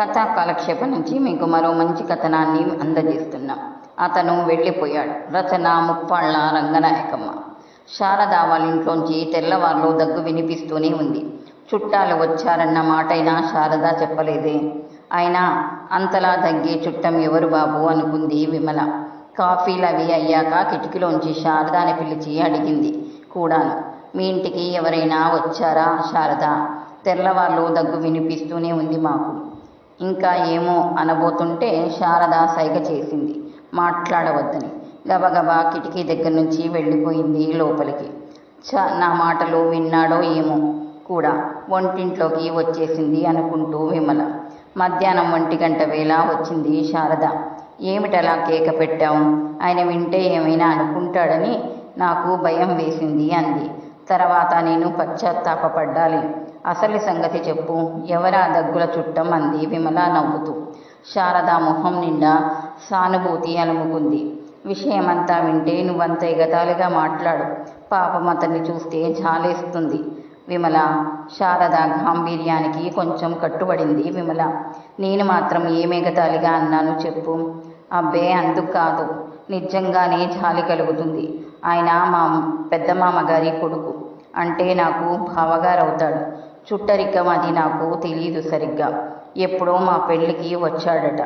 కథా కాలక్షేపం నుంచి మీకు మరో మంచి కథనాన్ని అందజేస్తున్నాం. అతను వెళ్ళిపోయాడు. రచన ముప్పాళ్ళ రంగనాయకమ్మ. శారద వాళ్ళ ఇంట్లోంచి తెల్లవారులు దగ్గు వినిపిస్తూనే ఉంది. చుట్టాలు వచ్చారన్న మాటైనా శారద చెప్పలేదే. అయినా అంతలా దగ్గే చుట్టం ఎవరు బాబు అనుకుంది విమల. కాఫీలు అవి అయ్యాక కిటికీలోంచి శారదాని పిలిచి అడిగింది కూడాను. మీ ఇంటికి ఎవరైనా వచ్చారా శారద? తెల్లవారులు దగ్గు వినిపిస్తూనే ఉంది మాకు. ఇంకా ఏమో అనబోతుంటే శారద సైగ చేసింది. మాట్లాడవద్దని. గబగబా కిటికీ దగ్గర నుంచి వెళ్ళిపోయింది లోపలికి. చ నా మాటలు విన్నాడో ఏమో కూడా వంటింట్లోకి వచ్చేసింది అనుకుంటూ విమల. మధ్యాహ్నం ఒంటి గంట వేళ వచ్చింది శారద. ఏమిటలా కేక పెట్టాం ఆయన వింటే ఏమైనా అనుకుంటాడని నాకు భయం వేసింది అంది. తర్వాత నేను పశ్చాత్తాపపడ్డాలి. అసలు సంగతి చెప్పు. ఎవరా దగ్గుల చుట్టం అంది విమల నవ్వుతూ. శారద మొహం నిండా సానుభూతి అలుముకుంది. విషయమంతా వింటే నువ్వంత ఎగతాళిగా మాట్లాడు. పాపం అతన్ని చూస్తే జాలేస్తుంది. విమల శారద గాంభీర్యానికి కొంచెం కట్టుబడింది విమల. నేను మాత్రం ఏమెగతాళిగా అన్నాను చెప్పు. అబ్బే అందుకు కాదు. నిజంగానే జాలి కలుగుతుంది. ఆయన మా పెద్ద మామగారి కొడుకు. అంటే నాకు బావగారవుతాడు. చుట్టరికం అది నాకు తెలియదు సరిగ్గా. ఎప్పుడో మా పెళ్ళికి వచ్చాడట.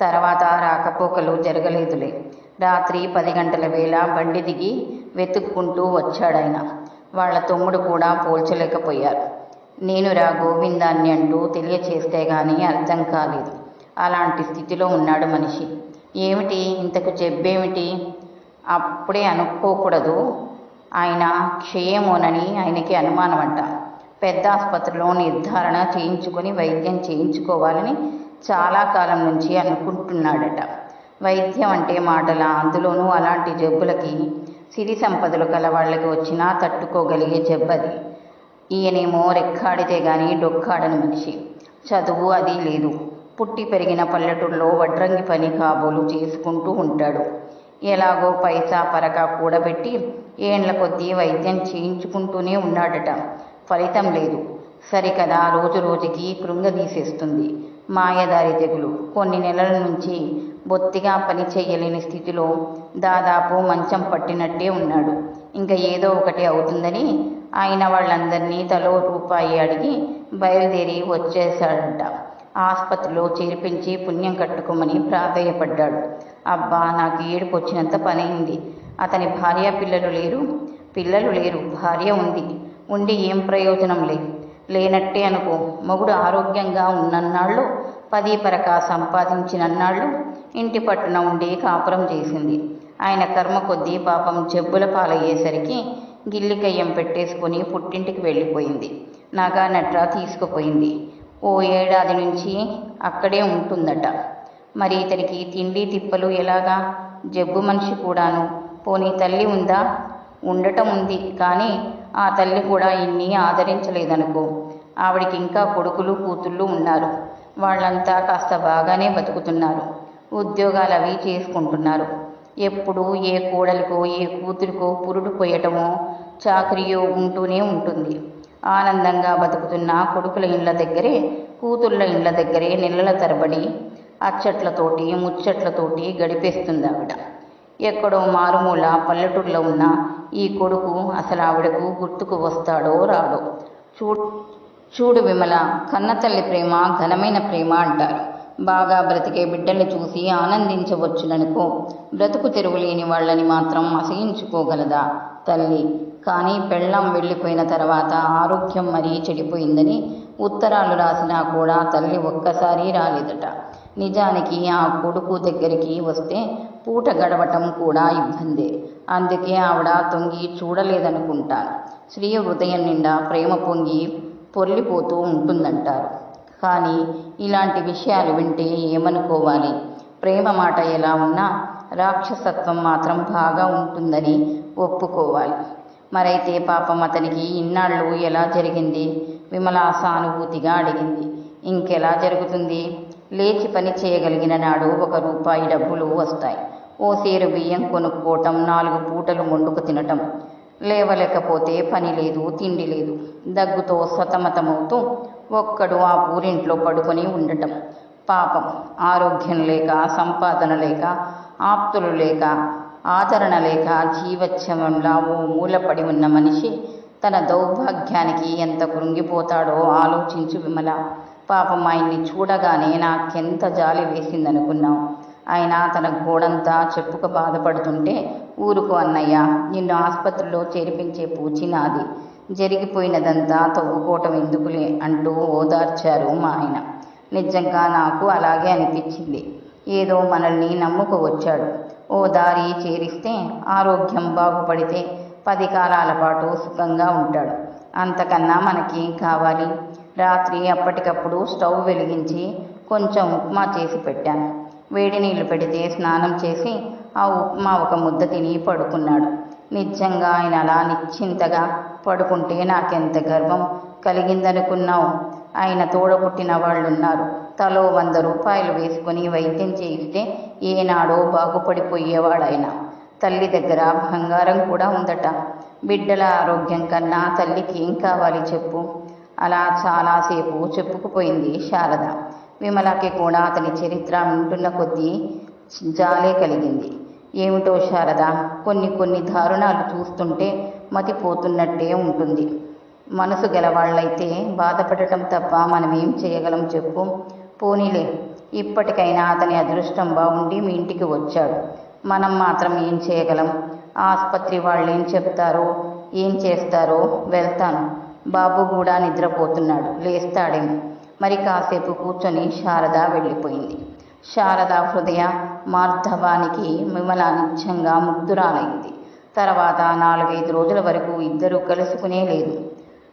తర్వాత రాకపోకలు జరగలేదులే. రాత్రి పది గంటల వేళ బండి దిగి వెతుక్కుంటూ వచ్చాడాయన. వాళ్ళ తమ్ముడు కూడా పోల్చలేకపోయారు. నేను రా గోవిందాన్ని అంటూ తెలియచేస్తే గానీ అర్థం కాలేదు. అలాంటి స్థితిలో ఉన్నాడు మనిషి. ఏమిటి? ఇంతకు చెప్పేమిటి అప్పుడే అనుకోకూడదు. ఆయన క్షయమోనని ఆయనకి అనుమానం అంట పెద్ద ఆసుపత్రిలో నిర్ధారణ చేయించుకొని వైద్యం చేయించుకోవాలని చాలా కాలం నుంచి అనుకుంటున్నాడట. వైద్యం అంటే మాటల? అందులోనూ అలాంటి జబ్బులకి సిరి సంపదలు కల వాళ్ళకి వచ్చినా తట్టుకోగలిగే జబ్బది. ఈయనేమో రెక్కాడితే గాని డొక్కాడని మనిషి. చదువు అది లేదు. పుట్టి పెరిగిన పల్లెటూరులో వడ్రంగి పని కాబోలు చేసుకుంటూ ఉంటాడు. ఎలాగో పైసా పరక కూడబెట్టి ఏండ్ల కొద్దీ వైద్యం చేయించుకుంటూనే ఉన్నాడట. ఫలితం లేదు. సరికదా రోజు రోజుకి కృంగదీసేస్తుంది. మాయదారి తెగులు. కొన్ని నెలల నుంచి బొత్తిగా పని చేయలేని స్థితిలో దాదాపు మంచం పట్టినట్టే ఉన్నాడు. ఇంకా ఏదో ఒకటి అవుతుందని ఆయన వాళ్ళందరినీ తలో రూపాయి అడిగి బయలుదేరి వచ్చేశాడంట. ఆసుపత్రిలో చేర్పించి పుణ్యం కట్టుకోమని ప్రాధేయపడ్డాడు. అబ్బా నాకు ఏడుపు వచ్చినంత పనైంది. అతని భార్య పిల్లలు లేరు. పిల్లలు లేరు. భార్య ఉంది. ఉండి ఏం ప్రయోజనం లే? లేనట్టే అనుకో. మొగుడు ఆరోగ్యంగా ఉన్నన్నాళ్ళు పది పరక సంపాదించినన్నాళ్ళు ఇంటి పట్టున ఉండి కాపురం చేసింది. ఆయన కర్మ కొద్దీ పాపం జబ్బుల పాలయ్యేసరికి గిల్లికయ్యం పెట్టేసుకొని పుట్టింటికి వెళ్ళిపోయింది. నగా నట్రా తీసుకుపోయింది. ఓ ఏడాది నుంచి అక్కడే ఉంటుందట. మరి ఇతనికి తిండి తిప్పలు ఎలాగా? జబ్బు మనిషి కూడాను. పోనీ తల్లి ఉందా? ఉండటం ఉంది కానీ ఆ తల్లి కూడా ఇన్ని ఆదరించలేదనుకో. ఆవిడికి ఇంకా కొడుకులు కూతుళ్ళు ఉన్నారు. వాళ్ళంతా కాస్త బాగానే బతుకుతున్నారు. ఉద్యోగాలు అవి చేసుకుంటున్నారు. ఎప్పుడు ఏ కోడలికో ఏ కూతురికో పురుడు పోయటమో చాకరియో ఉంటూనే ఉంటుంది. ఆనందంగా బతుకుతున్న కొడుకుల ఇండ్ల దగ్గరే కూతుళ్ళ ఇండ్ల దగ్గరే నెలల తరబడి అచ్చట్లతోటి ముచ్చట్లతోటి గడిపేస్తుంది ఆవిడ ఎక్కడో మారుమూల పల్లెటూరులో ఉన్న ఈ కొడుకు అసలు ఆవిడకు గుర్తుకు వస్తాడో రాడో. చూ చూడు విమల కన్నతల్లి ప్రేమ ఘనమైన ప్రేమ అంటారు. బాగా బ్రతికే బిడ్డల్ని చూసి ఆనందించవచ్చుననుకో. బ్రతుకు తెరువు లేని వాళ్ళని మాత్రం అసహించుకోగలదా తల్లి? కానీ పెళ్ళం వెళ్ళిపోయిన తర్వాత ఆరోగ్యం మరీ చెడిపోయిందని ఉత్తరాలు రాసినా కూడా తల్లి ఒక్కసారి రాలేదట. నిజానికి ఆ కొడుకు దగ్గరికి వస్తే పూట గడవటం కూడా ఇబ్బందే. అందుకే ఆవిడ తొంగి చూడలేదనుకుంటాను స్త్రీ హృదయం నిండా ప్రేమ పొంగి పొర్లిపోతూ ఉంటుందంటారు. కానీ ఇలాంటి విషయాలు వింటే ఏమనుకోవాలి? ప్రేమ మాట ఎలా ఉన్నా రాక్షసత్వం మాత్రం బాగా ఉంటుందని ఒప్పుకోవాలి. మరైతే పాపం అతనికి ఇన్నాళ్ళు ఎలా జరిగింది? విమల సానుభూతిగా అడిగింది. ఇంకెలా జరుగుతుంది? లేచి పని చేయగలిగిన నాడు ఒక రూపాయి డబ్బులు వస్తాయి. ఓ సేరు బియ్యం కొనుక్కోవటం నాలుగు పూటలు వండుకు తినటం. లేవలేకపోతే పని లేదు తిండి లేదు. దగ్గుతో సతమతమవుతూ ఒక్కడు ఆ పూరింట్లో పడుకొని ఉండటం. పాపం. ఆరోగ్యం లేక సంపాదన లేక ఆప్తులు లేక ఆదరణ లేక జీవత్యమంలా ఓ మూలపడి ఉన్న మనిషి తన దౌర్భాగ్యానికి ఎంత కృంగిపోతాడో ఆలోచించు విమల. పాపం ఆయన్ని చూడగానే నాకెంత జాలి వేసిందనుకున్నాం ఆయన తన గోడంతా చెప్పుకు బాధపడుతుంటే ఊరుకు అన్నయ్య నిన్ను ఆసుపత్రిలో చేర్పించే పూచి నాది. జరిగిపోయినదంతా తవ్వుకోవటం ఎందుకులే అంటూ ఓదార్చారు మా ఆయన. నిజంగా నాకు అలాగే అనిపించింది. ఏదో మనల్ని నమ్ముకు వచ్చాడు. ఓ దారి చేరిస్తే ఆరోగ్యం బాగుపడితే పది కాలాల పాటు సుఖంగా ఉంటాడు. అంతకన్నా మనకేం కావాలి? రాత్రి అప్పటికప్పుడు స్టవ్ వెలిగించి కొంచెం ఉప్మా చేసి పెట్టాను. వేడి నీళ్ళు పెడితే స్నానం చేసి ఆ ఉప్మా ఒక ముద్ద తిని పడుకున్నాడు. నిజంగా ఆయన అలా నిశ్చింతగా పడుకుంటే నాకెంత గర్వం కలిగిందనుకున్నావు? ఆయన తోడ పుట్టిన వాళ్ళున్నారు. తలో వంద రూపాయలు వేసుకుని వైద్యం చేయిస్తే ఏనాడో బాగుపడిపోయేవాడాయన తల్లి దగ్గర బంగారం కూడా ఉందట. బిడ్డల ఆరోగ్యం కన్నా తల్లికి ఏం కావాలి చెప్పు? అలా చాలాసేపు చెప్పుకుపోయింది శారద. విమలకి కూడా అతని చరిత్ర వింటున్న కొద్దీ జాలే కలిగింది. ఏమిటో శారద కొన్ని కొన్ని దారుణాలు చూస్తుంటే మతిపోతున్నట్టే ఉంటుంది. మనసు గలవాళ్ళైతే బాధపడటం తప్ప మనం ఏం చేయగలం చెప్పు. పోనీలే ఇప్పటికైనా అతని అదృష్టం బాగుండి మీ ఇంటికి వచ్చాడు. మనం మాత్రం ఏం చేయగలం? ఆసుపత్రి వాళ్ళు ఏం చెప్తారో ఏం చేస్తారో వెళ్తాను. బాబు కూడా నిద్రపోతున్నాడు. లేస్తాడేమో. మరి కాసేపు కూర్చొని శారద వెళ్ళిపోయింది. శారద హృదయ మార్ధవానికి విమల నిత్యంగా ముగ్ధురాలైంది తర్వాత నాలుగైదు రోజుల వరకు ఇద్దరూ కలుసుకునే లేదు.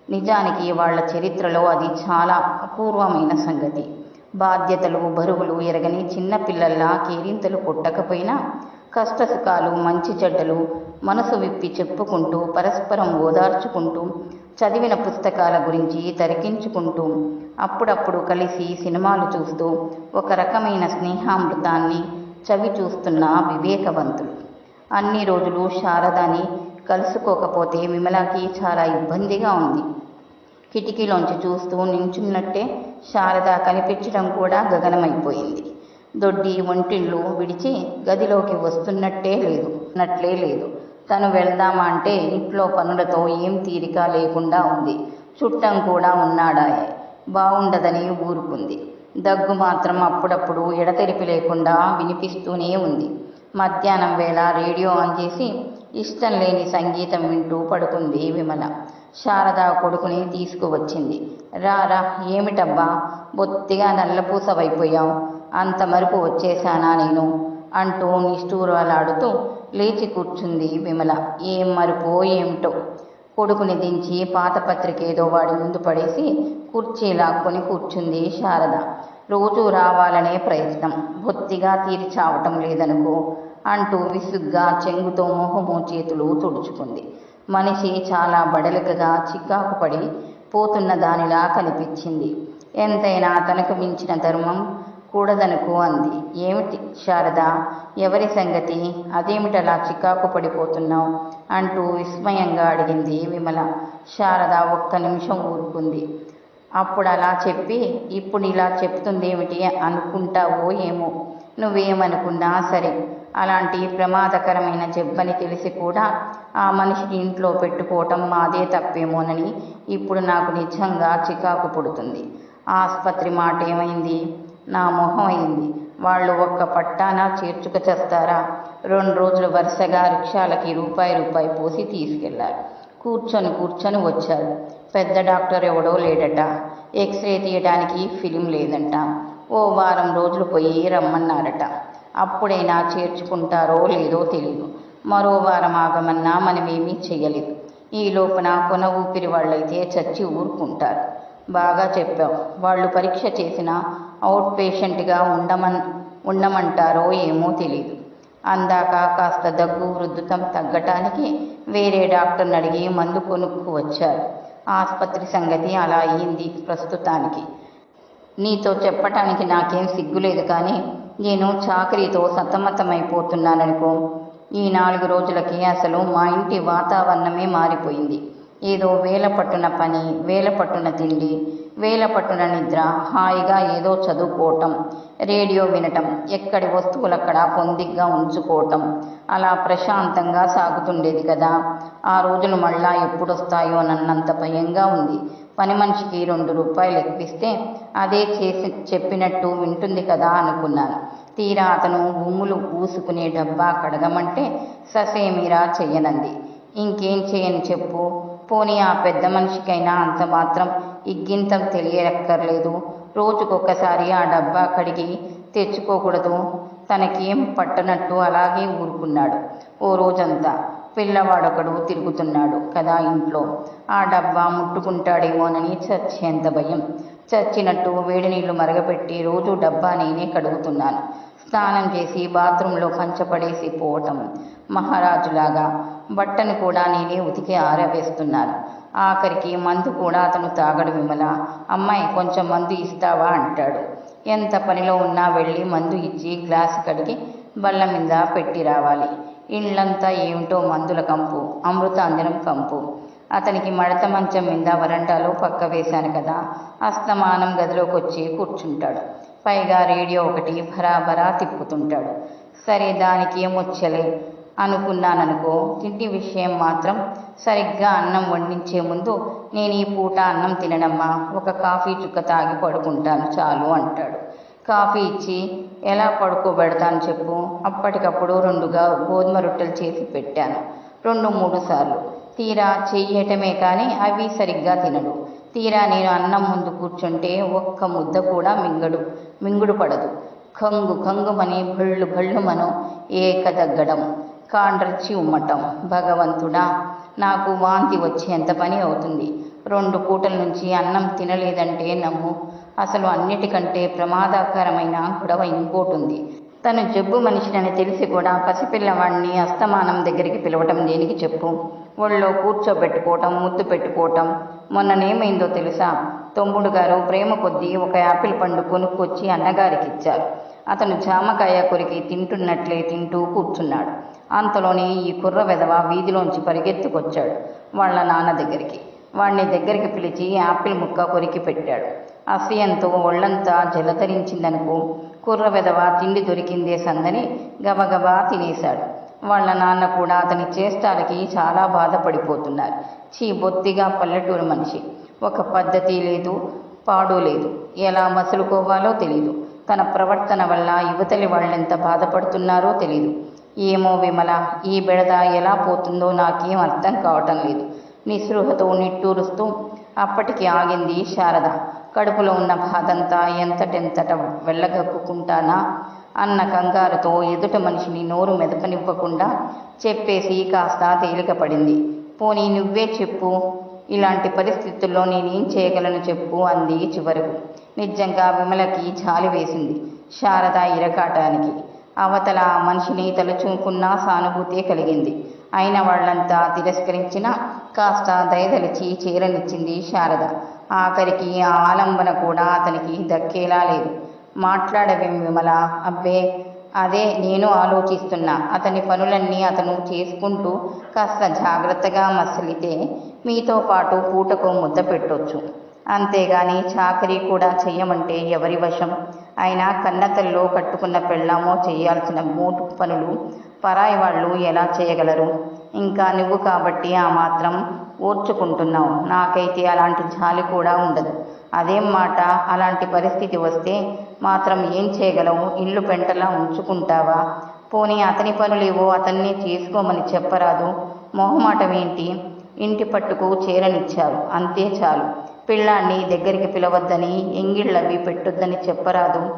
నిజానికి వాళ్ళ చరిత్రలో అది చాలా అపూర్వమైన సంగతి. బాధ్యతలు బరువులు ఎరగని చిన్న పిల్లల్లా కేరింతలు కొట్టకపోయినా కష్టసుఖాలు మంచి చెడ్డలు మనసు విప్పి చెప్పుకుంటూ పరస్పరం ఓదార్చుకుంటూ చదివిన పుస్తకాల గురించి తరికించుకుంటూ అప్పుడప్పుడు కలిసి సినిమాలు చూస్తూ ఒక రకమైన స్నేహామృతాన్ని చవి చూస్తున్న వివేకవంతులు. అన్ని రోజులు శారదాని కలుసుకోకపోతే విమలాకి చాలా ఇబ్బందిగా ఉంది. కిటికీలోంచి చూస్తూ నించున్నట్టే శారద కనిపించడం కూడా గగనమైపోయింది. దొడ్డి ఒంటిళ్ళు విడిచి గదిలోకి వస్తున్నట్టే లేదు నట్లే లేదు. తను వెళ్దామా అంటే ఇంట్లో పనులతో ఏం తీరిక లేకుండా ఉంది. చుట్టం కూడా ఉన్నాడాయే. బాగుండదని ఊరుకుంది. దగ్గు మాత్రం అప్పుడప్పుడు ఎడతెరిపి లేకుండా వినిపిస్తూనే ఉంది. మధ్యాహ్నం వేళ రేడియో ఆన్ చేసి ఇష్టం లేని సంగీతం వింటూ పడుకుంది విమల. శారద కొడుకుని తీసుకువచ్చింది. రారా ఏమిటబ్బా? బొత్తిగా నల్లపూసవైపోయావు అంత మరుపు వచ్చేశానా నేను? అంటూ నిష్ఠూరాలాడుతూ లేచి కూర్చుంది విమల. ఏం మరుపో ఏమిటో? కొడుకుని దించి పాత పత్రిక ఏదో వాడి ముందు పడేసి కుర్చీ లాక్కొని కూర్చుంది శారద. రోజు రావాలనే ప్రయత్నం. బొత్తిగా తీర్చావటం లేదనుకో అంటూ విసుగ్గా చెంగుతో మొహము చేతులు తుడుచుకుంది. మనిషి చాలా బడలికగా చికాకు పడి పోతున్న దానిలా కనిపించింది. ఎంతైనా తనకు మించిన ధర్మం కూడదనుకో అంది. ఏమిటి శారద? ఎవరి సంగతి? అదేమిటలా చికాకు పడిపోతున్నావు? అంటూ విస్మయంగా అడిగింది విమల. శారద ఒక్క నిమిషం ఊరుకుంది. అప్పుడు అలా చెప్పి ఇప్పుడు ఇలా చెప్తుందేమిటి అనుకుంటావో ఏమో. నువ్వేమనుకున్నా సరే. అలాంటి ప్రమాదకరమైన జబ్బని తెలిసి కూడా ఆ మనిషిని ఇంట్లో పెట్టుకోవటం మాదే తప్పేమోనని ఇప్పుడు నాకు నిజంగా చికాకు పుడుతుంది. ఆసుపత్రి మాట ఏమైంది నా మొహం అయింది. వాళ్ళు ఒక్క పట్టాన చేర్చుక చేస్తారా? రెండు రోజులు వరుసగా రిక్షాలకి రూపాయి రూపాయి పోసి తీసుకెళ్ళారు. కూర్చొని కూర్చొని వచ్చారు. పెద్ద డాక్టర్ ఎవడో లేడట. ఎక్స్రే తీయడానికి ఫిలిం లేదంట. ఓ వారం రోజులు పోయి రమ్మన్నారట. అప్పుడైనా చేర్చుకుంటారో లేదో తెలియదు మరో వారం ఆగమన్నా మనమేమీ చేయలేదు ఈ లోపున కొన ఊపిరి వాళ్ళైతే చచ్చి ఊరుకుంటారు. బాగా చెప్పావు. వాళ్ళు పరీక్ష చేసిన అవుట్ పేషెంట్గా ఉండమన్ ఉండమంటారో ఏమో తెలియదు అందాక కాస్త దగ్గు వృద్ధుతం తగ్గటానికి వేరే డాక్టర్ని అడిగి మందు కొనుక్కు వచ్చారు. ఆసుపత్రి సంగతి అలా అయ్యింది ప్రస్తుతానికి. నీతో చెప్పటానికి నాకేం సిగ్గులేదు కానీ నేను చాకరీతో సతమతమైపోతున్నాననుకో ఈ నాలుగు రోజులకి అసలు మా ఇంటి వాతావరణమే మారిపోయింది. ఏదో వేల పట్టున పని వేల పట్టున తిండి వేల పట్టున నిద్ర హాయిగా ఏదో చదువుకోవటం రేడియో వినటం ఎక్కడి వస్తువులక్కడ పొందిగ్గా ఉంచుకోవటం అలా ప్రశాంతంగా సాగుతుండేది కదా. ఆ రోజులు మళ్ళా ఎప్పుడొస్తాయో నన్నంత భయంగా ఉంది. పని మనిషికి రెండు రూపాయలు ఎక్కిస్తే అదే చేసి చెప్పినట్టు వింటుంది కదా అనుకున్నాను. తీరా అతను గుమ్ములు పూసుకునే డబ్బా కడగమంటే ససేమిరా చెయ్యనంది. ఇంకేం చేయని చెప్పు. పోనీ ఆ పెద్ద మనిషికైనా అంత మాత్రం ఇగ్గింతం తెలియక్కర్లేదు రోజుకొకసారి ఆ డబ్బా కడిగి తెచ్చుకోకూడదు. తనకేం పట్టనట్టు అలాగే ఊరుకున్నాడు. ఓ రోజంతా పిల్లవాడొకడు తిరుగుతున్నాడు కదా ఇంట్లో. ఆ డబ్బా ముట్టుకుంటాడేమోనని చచ్చేంత భయం. చచ్చినట్టు వేడి నీళ్ళు మరగపెట్టి రోజు డబ్బా నేనే కడుగుతున్నాను. స్నానం చేసి బాత్రూంలో కంచపడేసి పోవటం మహారాజులాగా బట్టను కూడా నేనే ఉతికి ఆరవేస్తున్నాను. ఆఖరికి మందు కూడా అతను తాగడు విమల. అమ్మాయి కొంచెం మందు ఇస్తావా? అంటాడు. ఎంత పనిలో ఉన్నా వెళ్ళి మందు ఇచ్చి గ్లాసు కడిగి బల్ల మీద పెట్టి రావాలి. ఇండ్లంతా ఏమిటో మందుల కంపు అమృతాంజనం కంపు. అతనికి మడత మంచం మీద వరండాలో పక్క వేశాను కదా. అస్తమానం గదిలోకి వచ్చి కూర్చుంటాడు. పైగా రేడియో ఒకటి భరాభరా తిప్పుతుంటాడు. సరే దానికి ఏమొచ్చలే అనుకున్నాననుకో తిండి విషయం మాత్రం సరిగ్గా అన్నం వండించే ముందు నేను ఈ పూట అన్నం తినడమ్మా ఒక కాఫీ చుక్క తాగి పడుకుంటాను చాలు అంటాడు. కాఫీ ఇచ్చి ఎలా పడుకోబెడతాను చెప్పు? అప్పటికప్పుడు రెండుగా గోధుమ రొట్టెలు చేసి పెట్టాను రెండు మూడు సార్లు. తీరా చెయ్యటమే కానీ అవి సరిగ్గా తినడు. తీరా నేను అన్నం ముందు కూర్చుంటే ఒక్క ముద్ద కూడా మింగడు మింగుడు పడదు. కంగు కంగుమని భళ్ళు భళ్ళుమను ఏకదగ్గడం కాండ్రచ్చి ఉమ్మటం. భగవంతుడా నాకు వాంతి వచ్చేంత పని అవుతుంది? రెండు పూటల నుంచి అన్నం తినలేదంటే నమ్ము. అసలు అన్నిటికంటే ప్రమాదకరమైన గొడవ ఇంకోటి ఉంది తను జబ్బు మనిషినని తెలిసి కూడా పసిపిల్లవాడిని అస్తమానం దగ్గరికి పిలవటం దేనికి చెప్పు? ఒళ్ళో కూర్చోబెట్టుకోవటం ముద్దు పెట్టుకోవటం మొన్ననేమైందో తెలుసా? తమ్ముడు గారు ప్రేమ కొద్దీ ఒక యాపిల్ పండు కొనుక్కొచ్చి అన్నగారికి ఇచ్చారు అతను జామకాయ కొరికి తింటున్నట్లే తింటూ కూర్చున్నాడు. అంతలోనే ఈ కుర్ర వెధవ వీధిలోంచి పరిగెత్తుకొచ్చాడు. వాళ్ళ నాన్న దగ్గరికి. వాణ్ణి దగ్గరికి పిలిచి యాపిల్ ముక్క కొరికి పెట్టాడు. అసహ్యంతో ఒళ్ళంతా జలతరించిందనుకో కుర్ర వెధవ తిండి దొరికిందే సందని గబగబా తినేశాడు. వాళ్ళ నాన్న కూడా అతని చేష్టాలకి చాలా బాధపడిపోతున్నారు. చీ బొత్తిగా పల్లెటూరు మనిషి. ఒక పద్ధతి లేదు పాడు లేదు. ఎలా మసులుకోవాలో తెలీదు. తన ప్రవర్తన వల్ల యువతలి వాళ్ళెంత బాధపడుతున్నారో తెలీదు. ఏమో విమల ఈ బెడద ఎలా పోతుందో నాకేం అర్థం కావటం లేదు. నిస్పృహతో నిట్టూరుస్తూ అప్పటికి ఆగింది శారద. కడుపులో ఉన్న బాధంతా ఎంతటెంతట వెళ్ళగక్కుకుంటానా? అన్న కంగారుతో ఎదుట మనిషిని నోరు మెదపనివ్వకుండా చెప్పేసి కాస్త తేలికపడింది పోనీ నువ్వే చెప్పు. ఇలాంటి పరిస్థితుల్లో నేనేం చేయగలను చెప్పు అంది చివరకు. నిజంగా విమలకి జాలి వేసింది. శారద ఇరకాటానికి. అవతల మనిషిని తలుచుకున్నా సానుభూతే కలిగింది. అయిన వాళ్ళంతా తిరస్కరించినా కాస్త దయదలిచి చీరనిచ్చింది శారద. ఆఖరికి ఆ ఆలంబన కూడా అతనికి దక్కేలా లేదు. మాట్లాడవేం విమల? అబ్బే అదే నేను ఆలోచిస్తున్నా. అతని పనులన్నీ అతను చేసుకుంటూ కాస్త జాగ్రత్తగా మసలితే మీతో పాటు పూటకు ముద్ద పెట్టొచ్చు. అంతేగాని చాకరీ కూడా చెయ్యమంటే ఎవరి వశం? అయినా కన్నతల్లో కట్టుకున్న పెళ్ళామో చేయాల్సిన మూటు పనులు పరాయి వాళ్ళు ఎలా చేయగలరు? ఇంకా నువ్వు కాబట్టి ఆ మాత్రం ఓర్చుకుంటున్నావు. నాకైతే అలాంటి జాలి కూడా ఉండదు. అదేం మాట అలాంటి పరిస్థితి వస్తే మాత్రం ఏం చేయగలవు? ఇల్లు పెంటలా ఉంచుకుంటావా? పోనీ అతని పనులేవో అతన్ని చేసుకోమని చెప్పరాదు. మొహమాటమేంటి? ఇంటి పట్టుకు చేరనిచ్చారు. అంతే చాలు. పిల్లాన్ని దగ్గరికి పిలవద్దని ఎంగిళ్ళవి పెట్టొద్దని చెప్పరాదు.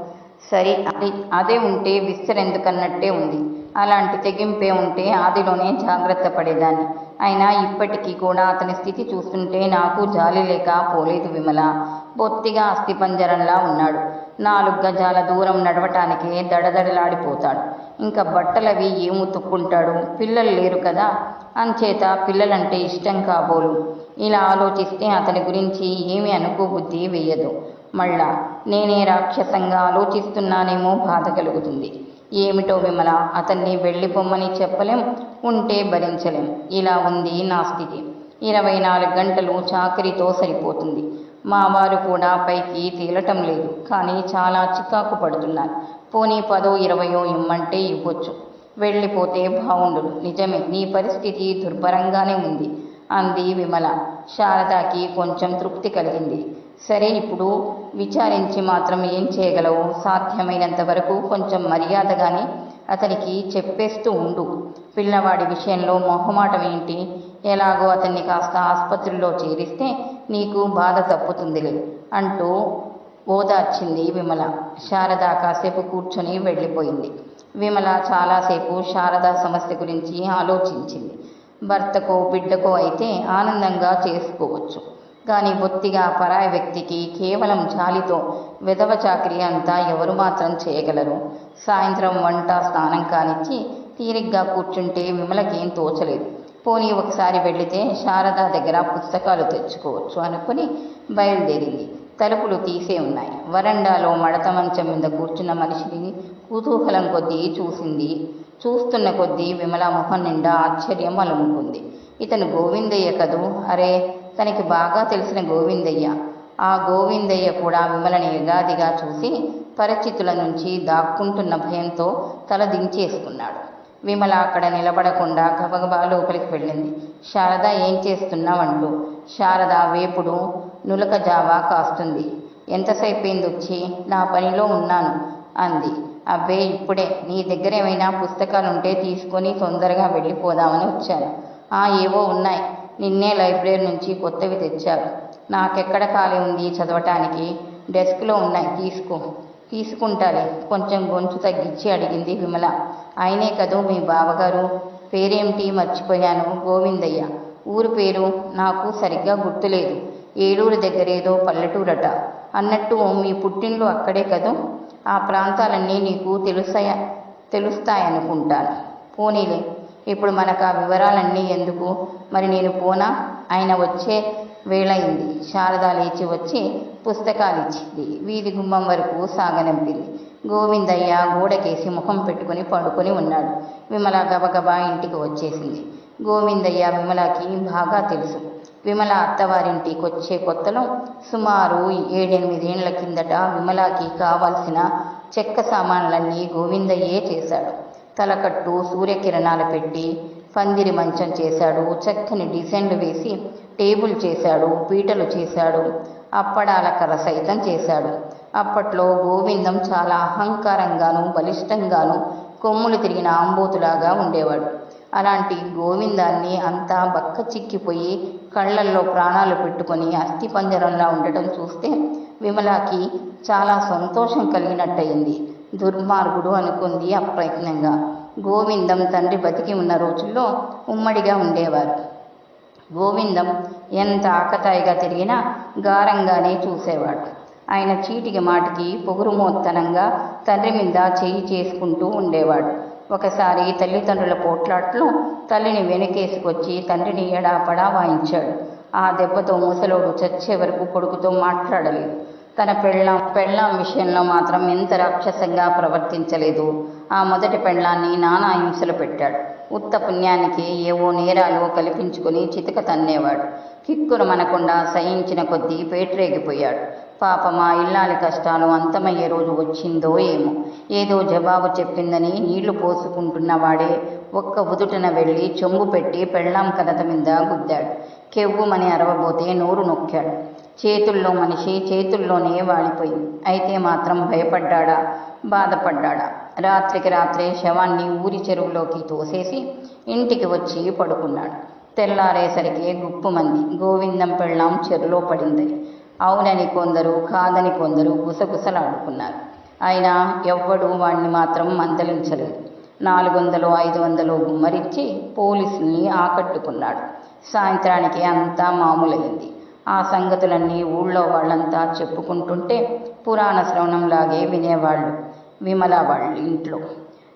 సరే అది అదే ఉంటే విస్తరెందుకన్నట్టే ఉంది. అలాంటి తెగింపే ఉంటే ఆదిలోనే జాగ్రత్త పడేదాన్ని. అయినా ఇప్పటికీ కూడా అతని స్థితి చూస్తుంటే నాకు జాలి లేక పోలేదు విమల. బొత్తిగా అస్థిపంజరంలా ఉన్నాడు. నాలుగు గజాల దూరం నడవటానికే దడదడలాడిపోతాడు. ఇంకా బట్టలవి ఏం ఉతుక్కుంటాడు పిల్లలు లేరు కదా. అంచేత పిల్లలంటే ఇష్టం కాబోలు. ఇలా ఆలోచిస్తే అతని గురించి ఏమీ అనుకోబుద్ధి వేయదు మళ్ళా నేనే రాక్షసంగా ఆలోచిస్తున్నానేమో బాధ కలుగుతుంది. ఏమిటో విమల అతన్ని వెళ్ళిపోమ్మని చెప్పలేం ఉంటే భరించలేం. ఇలా ఉంది నా స్థితి. ఇరవై నాలుగు గంటలు చాకరీతో సరిపోతుంది. మా వారు కూడా పైకి తేలటం లేదు కానీ చాలా చికాకు పడుతున్నారు. పోనీ పదో ఇరవయో ఇమ్మంటే ఇవ్వచ్చు. వెళ్ళిపోతే బాగుండు నిజమే నీ పరిస్థితి దుర్భరంగానే ఉంది. అంది విమల. శారదాకి కొంచెం తృప్తి కలిగింది. సరే ఇప్పుడు విచారించి మాత్రం ఏం చేయగలవు? సాధ్యమైనంత వరకు కొంచెం మర్యాదగానే అతనికి చెప్పేస్తూ ఉండు. పిల్లవాడి విషయంలో మొహమాటం ఏంటి? ఎలాగో అతన్ని కాస్త ఆసుపత్రిలో చేరిస్తే నీకు బాధ తప్పుతుందిలే అంటూ ఓదార్చింది విమల. శారద కాసేపు కూర్చొని వెళ్ళిపోయింది. విమల చాలాసేపు శారద సమస్య గురించి ఆలోచించింది. భర్తకో బిడ్డకో అయితే ఆనందంగా చేసుకోవచ్చు. కానీ బొత్తిగా పరాయి వ్యక్తికి కేవలం జాలితో విధవ చాకరీ అంతా ఎవరు మాత్రం చేయగలరు? సాయంత్రం వంట స్నానం కానిచ్చి తీరిగ్గా కూర్చుంటే విమలకేం తోచలేదు. పోనీ ఒకసారి వెళితే శారద దగ్గర పుస్తకాలు తెచ్చుకోవచ్చు అనుకుని బయలుదేరింది. తలుపులు తీసే ఉన్నాయి. వరండాలో మడత మంచం మీద కూర్చున్న మనిషిని కుతూహలం కొద్దీ చూసింది. చూస్తున్న కొద్దీ విమల మొహం నిండా ఆశ్చర్యం అలుముకుంది ఇతను గోవిందయ్య కదూ? అరే తనకి బాగా తెలిసిన గోవిందయ్య. ఆ గోవిందయ్య కూడా విమలని యగాదిగా చూసి పరిచితుల నుంచి దాక్కుంటున్న భయంతో తల దించేసుకున్నాడు. విమల అక్కడ నిలబడకుండా గబగబా లోపలికి వెళ్ళింది. శారద ఏం చేస్తున్నావంటూ? శారద వేపుడు నులక జావా కాస్తుంది. ఎంతసేపు వచ్చి నా పనిలో ఉన్నాను అంది. అబ్బే ఇప్పుడే. నీ దగ్గర ఏమైనా పుస్తకాలు ఉంటే తీసుకొని తొందరగా వెళ్ళిపోదామని వచ్చాను. ఆ ఏవో ఉన్నాయి. నిన్నే లైబ్రరీ నుంచి కొత్తవి తెచ్చారు. నాకెక్కడ ఖాళీ ఉంది చదవటానికి? డెస్క్లో ఉన్నాయి. తీసుకో. తీసుకుంటాలే. కొంచెం గొంతు తగ్గించి అడిగింది విమల. ఆయనే కదూ మీ బావగారు? పేరేమిటి మర్చిపోయాను? గోవిందయ్య. ఊరు పేరు? నాకు సరిగ్గా గుర్తులేదు. ఏలూరు దగ్గరేదో పల్లెటూరట. అన్నట్టు మీ పుట్టిండ్లు అక్కడే కదూ? ఆ ప్రాంతాలన్నీ నీకు తెలుస్తాయ తెలుస్తాయనుకుంటాను. పోనీలే ఇప్పుడు మనకు ఆ వివరాలన్నీ ఎందుకు? మరి నేను పోనా? ఆయన వచ్చే వేళయింది. శారద లేచి వచ్చి పుస్తకాలు ఇచ్చింది వీధి గుమ్మం వరకు సాగనంపింది. గోవిందయ్య గోడకేసి ముఖం పెట్టుకుని పడుకొని ఉన్నాడు. విమల గబగబా ఇంటికి వచ్చేసింది. గోవిందయ్య విమలకి బాగా తెలుసు. విమల అత్తవారింటికి వచ్చే కొత్తలో సుమారు ఏడెనిమిదేండ్ల కిందట విమలకి కావాల్సిన చెక్క సామాన్లన్నీ గోవిందయ్యే చేశాడు. తలకట్టు సూర్యకిరణాలు పెట్టి పందిరి మంచం చేశాడు. చక్కని డిజైన్లు వేసి టేబుల్ చేశాడు పీటలు చేశాడు అప్పడాల కర్ర సైతం చేశాడు. అప్పట్లో గోవిందం చాలా అహంకారంగాను బలిష్టంగాను కొమ్ములు తిరిగిన ఆంబోతులాగా ఉండేవాడు. అలాంటి గోవిందాన్ని అంతా బక్క చిక్కిపోయి కళ్ళల్లో ప్రాణాలు పెట్టుకొని అస్థిపంజరంలా ఉండటం చూస్తే విమలాకి చాలా సంతోషం కలిగినట్టయింది. దుర్మార్గుడు అనుకుంది అప్రయత్నంగా. గోవిందం తండ్రి బతికి ఉన్న రోజుల్లో ఉమ్మడిగా ఉండేవారు. గోవిందం ఎంత ఆకతాయిగా తిరిగినా గారంగానే చూసేవాడు. ఆయన చీటికి మాటికి పొగురుమోత్తనంగా తండ్రి మీద చేయి చేసుకుంటూ ఉండేవాడు. ఒకసారి తల్లిదండ్రుల పోట్లాట్లో తల్లిని వెనకేసుకొచ్చి తండ్రిని ఎడాపడా వాయించాడు. ఆ దెబ్బతో ముసలోడు చచ్చే వరకు కొడుకుతో మాట్లాడలేదు. తన పెళ్ళాం పెళ్ళాం విషయంలో మాత్రం ఎంత రాక్షసంగా ప్రవర్తించలేదు. ఆ మొదటి పెళ్ళాన్ని నానా హింసలు పెట్టాడు. ఉత్త పుణ్యానికి ఏవో నేరాలు కల్పించుకుని చితక తన్నేవాడు. కిక్కును మనకుండా సహించిన కొద్దీ పేట్రేగిపోయాడు. పాపమా ఆ ఇల్లాలి కష్టాలు అంతమయ్యే రోజు వచ్చిందో ఏమో. ఏదో జవాబు చెప్పిందని నీళ్ళు పోసుకుంటున్న వాడే ఒక్క ఉదుటన వెళ్ళి చెంబు పెట్టి పెళ్ళాం కలత మీద గుద్దాడు. కెవ్వుమని అరవబోతే నోరు నొక్కాడు. చేతుల్లో మనిషి చేతుల్లోనే వాలిపోయింది. అయితే మాత్రం భయపడ్డాడా? బాధపడ్డాడా? రాత్రికి రాత్రే శవాన్ని ఊరి చెరువులోకి తోసేసి ఇంటికి వచ్చి పడుకున్నాడు. తెల్లారేసరికి గుప్పుమంది. గోవిందం పెళ్ళాం చెరులో పడిందని అవునని కొందరు కాదని కొందరు గుసగుసలాడుకున్నారు. అయినా ఎవ్వడు వాణ్ణి మాత్రం మందలించలేదు. నాలుగు వందలు ఐదు వందలు గుమ్మరించి పోలీసుల్ని ఆకట్టుకున్నాడు. సాయంత్రానికి అంతా మామూలైంది ఆ సంగతులన్నీ ఊళ్ళో వాళ్ళంతా చెప్పుకుంటుంటే పురాణ శ్రవణంలాగే వినేవాళ్ళు. విమల వాళ్ళు ఇంట్లో.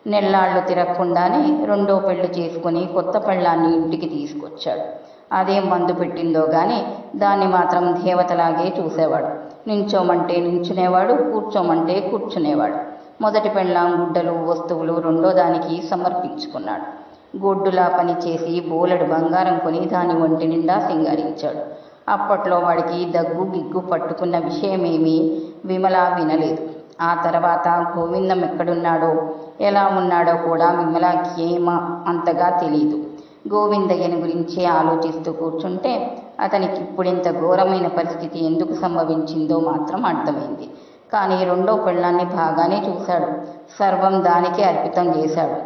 నెల్లాళ్ళు తిరగకుండానే రెండో పెళ్ళి చేసుకుని కొత్త పెళ్ళాన్ని ఇంటికి తీసుకొచ్చాడు. అదేం మందు పెట్టిందో కానీ దాన్ని మాత్రం దేవతలాగే చూసేవాడు. నించోమంటే నించునేవాడు కూర్చోమంటే కూర్చునేవాడు. మొదటి పెళ్ళాం గుడ్డలు వస్తువులు రెండో దానికి సమర్పించుకున్నాడు. గొడ్డులా పనిచేసి బోలెడు బంగారం కొని దాని ఒంటి నిండా సింగారించాడు. అప్పట్లో వాడికి దగ్గు గిగ్గు పట్టుకున్న విషయమేమీ విమల వినలేదు. ఆ తర్వాత గోవిందం ఎక్కడున్నాడో ఎలా ఉన్నాడో కూడా విమలకి ఏమా అంతగా తెలియదు గోవిందయ్యని గురించి ఆలోచిస్తూ కూర్చుంటే అతనికి ఇప్పుడింత ఘోరమైన పరిస్థితి ఎందుకు సంభవించిందో మాత్రం అర్థమైంది. కానీ రెండో పెళ్ళాన్ని బాగానే చూశాడు. సర్వం దానికే అర్పితం చేశాడు.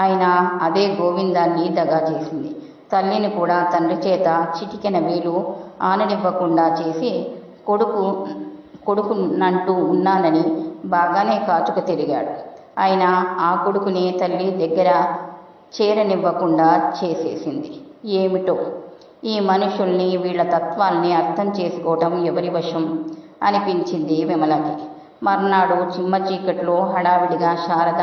అయినా అదే గోవిందాన్ని దగా చేసింది. తల్లిని కూడా తండ్రి చేత చిటికెన వేలు ఆననివ్వకుండా చేసి కొడుకు కొడుకునంటూ ఉన్నానని బాగానే కాచుక తిరిగాడు. అయినా ఆ కొడుకుని తల్లి దగ్గర చేరనివ్వకుండా చేసేసింది. ఏమిటో? ఈ మనుషుల్ని వీళ్ళ తత్వాల్ని అర్థం చేసుకోవటం ఎవరి వశం? అనిపించింది విమలకి. మర్నాడు చిమ్మ చీకట్లో హడావిడిగా శారద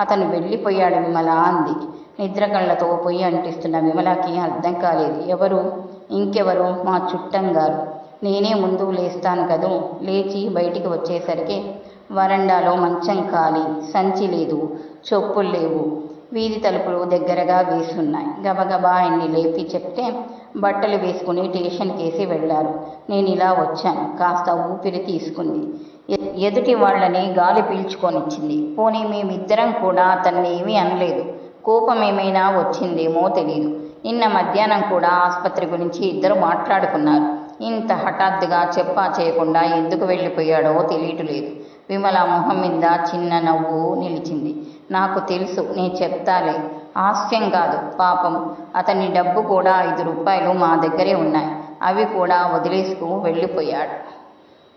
అతను వెళ్ళిపోయాడు విమల అంది. నిద్ర కళ్ళతో పొయ్యి అంటిస్తున్న విమలకి అర్థం కాలేదు. ఎవరు? ఇంకెవరు? మా చుట్టం గారు. నేనే ముందు లేస్తాను కదూ? లేచి బయటికి వచ్చేసరికి వరండాలో మంచం ఖాళీ. సంచి లేదు. చొప్పులు లేవు. వీధి తలుపులు దగ్గరగా వేసున్నాయి. గబగబా ఆయన్ని లేపి చెప్తే బట్టలు వేసుకుని స్టేషన్ కేసి వెళ్ళారు. నేను ఇలా వచ్చాను. కాస్త ఊపిరి తీసుకుంది. ఎ- ఎదుటి వాళ్ళని గాలి పీల్చుకొనిచ్చింది. పోనీ మేమిద్దరం కూడా అతన్ని ఏమీ అనలేదు. కోపం ఏమైనా వచ్చిందేమో తెలియదు నిన్న మధ్యాహ్నం కూడా ఆసుపత్రి గురించి ఇద్దరు మాట్లాడుకున్నారు. ఇంత హఠాత్తుగా చెప్పా చేయకుండా ఎందుకు వెళ్ళిపోయాడో తెలియటలేదు విమల మొహం మీద చిన్న నవ్వు నిలిచింది. నాకు తెలుసు నేను చెప్తాలే. హాస్యం కాదు పాపం. అతని డబ్బు కూడా ఐదు రూపాయలు మా దగ్గరే ఉన్నాయి. అవి కూడా వదిలేసుకు వెళ్ళిపోయాడు.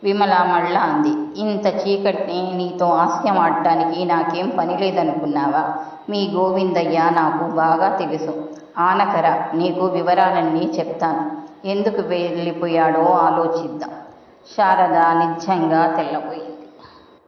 విమల మళ్ళా అంది ఇంత చీకటిని నీతో హాస్యం ఆడటానికి నాకేం పని లేదనుకున్నావా? మీ గోవిందయ్య నాకు బాగా తెలుసు. ఆనకర నీకు వివరాలన్నీ చెప్తాను. ఎందుకు వెళ్ళిపోయాడో ఆలోచిద్దాం. శారద నిజంగా తెల్లబోయింది.